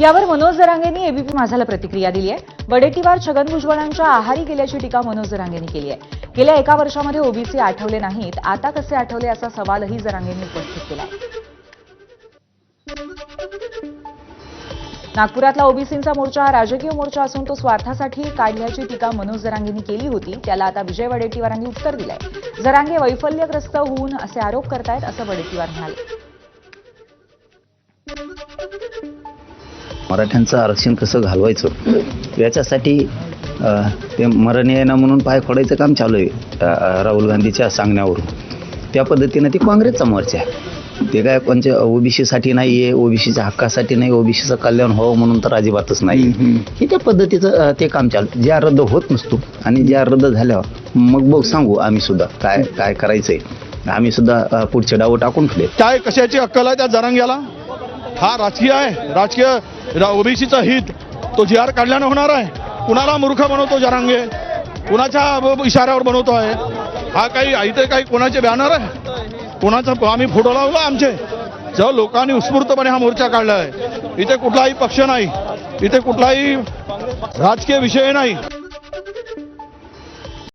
यावर मनोज जरांगेंनी एबीपी माझाला प्रतिक्रिया दिली आहे. वडेट्टीवार छगन भुजबळांच्या आहारी गेल्याची टीका मनोज जरांगेंनी केली आहे. गेल्या एका वर्षामध्ये ओबीसी आठवले नाहीत. आता कसे आठवले असा सवालही जरांगेंनी उपस्थित केला. नागपुरातला ओबीसींचा मोर्चा हा राजकीय मोर्चा असून तो स्वार्थासाठी काढल्याची टीका मनोज जरांगेंनी केली होती. त्याला आता विजय वडेट्टीवारांनी उत्तर दिलंय. जरांगे वैफल्यग्रस्त होऊन असे आरोप करतायत असं वडेट्टीवार म्हणाले. मराठ्यांचं आरक्षण कसं घालवायचं? याच्यासाठी ते मरण येणं म्हणून पाय फोडायचं काम चालू आहे राहुल गांधीच्या सांगण्यावरून. त्या पद्धतीनं ती काँग्रेसचा मोर्चा आहे. ते काय कोणत्या ओबीसीसाठी नाही आहे ओबीसीच्या हक्कासाठी नाही ओबीसीचं कल्याण व्हावं म्हणून तर अजिबातच नाही. हे त्या पद्धतीचं ते काम चालू ज्या रद्द होत नसतो आणि ज्या रद्द झाल्यावर मग बघ सांगू आम्ही सुद्धा काय काय करायचंय. आम्ही सुद्धा पुढचे डाव टाकून ठेवले काय कशाची अक्कल आहे त्या जरांग्याला? हा राजकीय आहे. राजकीय ओबीसीचं हित तो जी आर काढल्यानं होणार आहे. कुणाला मूर्ख बनवतो जरांगे? कुणाच्या इशाऱ्यावर बनवतो आहे? हा काही इथे काही कोणाचे बॅनर आहे? कोणाचा आम्ही फोटो लावला आमचे. जेव्हा लोकांनी उत्स्फूर्तपणे हा मोर्चा काढला आहे इथे कुठलाही पक्ष नाही. इथे कुठलाही राजकीय विषय नाही.